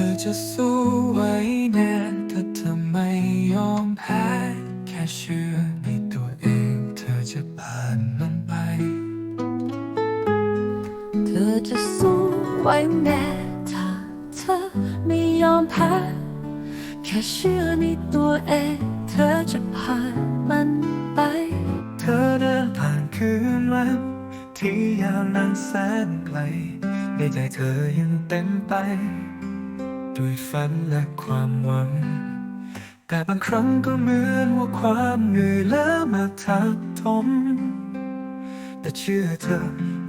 ธอจะสู้ไว้แน่ถ้าเธอไม่ยอมแพ้แค่เชื่อในตัวเอง เธอจะผ่านมันไป เธอจะสู้ไว้แน่ถ้าเธอไม่ยอมแพ้แค่เชื่อในตัวเอง เธอจะผ่านมันไป เธอเดินผ่านคืนวันที่ยาวนานแสนไกลในใจเธอยังเต็มไป ด้วยฝันและความหวัง แต่บางครั้งก็เหมือนว่าความเหนื่อยล้ามาทับถมแต่เชื่อเธอ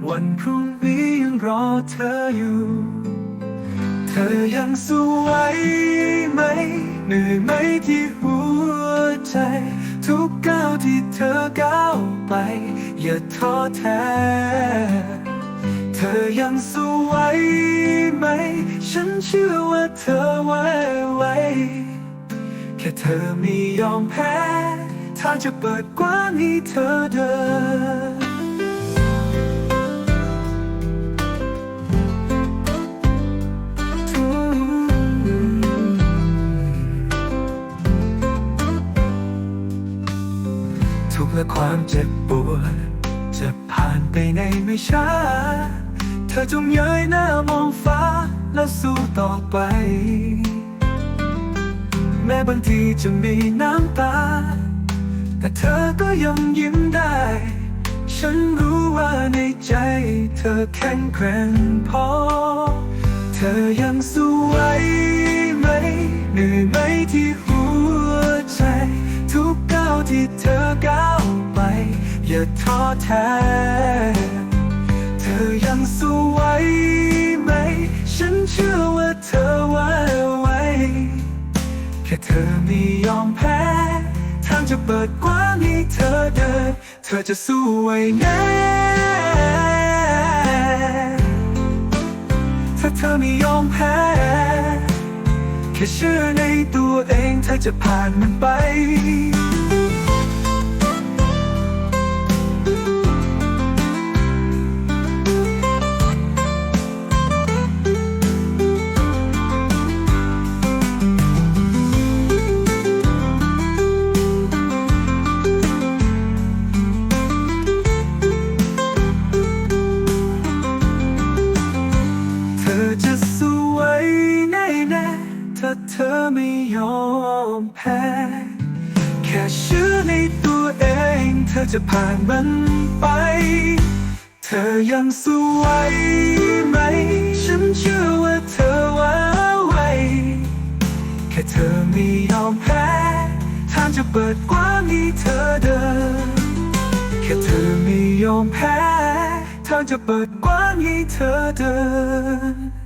วันพรุ่งนี้ยังรอเธออยู่ เธอยังสู้ไหวไหม เหนื่อยไหมที่หัวใจ ทุกก้าวที่เธอก้าวไป อย่าท้อแท้ ธอยังสู้ไหวไหม ฉันเชื่อว่าเธอไหวไหวแค่เธอไม่ยอมแพ้ทาจะเปิดกว้างให้เธอเดิน ทุกข์และความเจ็บปวดจะผ่านไปในไม่ช้า อจงเย้ยหน้ามองฟ้าแล้วสู้ต่อไป แม้บางทีจะมีน้ำตา แต่เธอก็ยังยิ้มได้ ฉันรู้ว่าในใจเธอแข็งแกร่งพอ เธอยังสู้ไหวไหมเหนื่อยไหมที่หัวใจ ทุกก้าวที่เธอก้าวไป อย่าท้อแท้ ฉันเชื่อว่าเธอไหวไหวแค่เธอไม่ยอมแพ้ ทางจะเปิดกว้างให้เธอเดิน เธอจะสู้ไว้แน่ถ้าเธอไม่ยอมแพ้ แค่เชื่อในตัวเองเธอจะผ่านมันไป เธอไม่ยอมแพ้ แค่เชื่อในตัวเอง เธอจะผ่านมันไป เธอยังสู้ไหวไหม ฉันเชื่อว่าเธอว่าไหวแค่เธอไม่ยอมแพ้ทางจะเปิดกว้างให้เธอเดิน แค่เธอไม่ยอมแพ้ทางจะเปิดกว้างให้เธอเดิน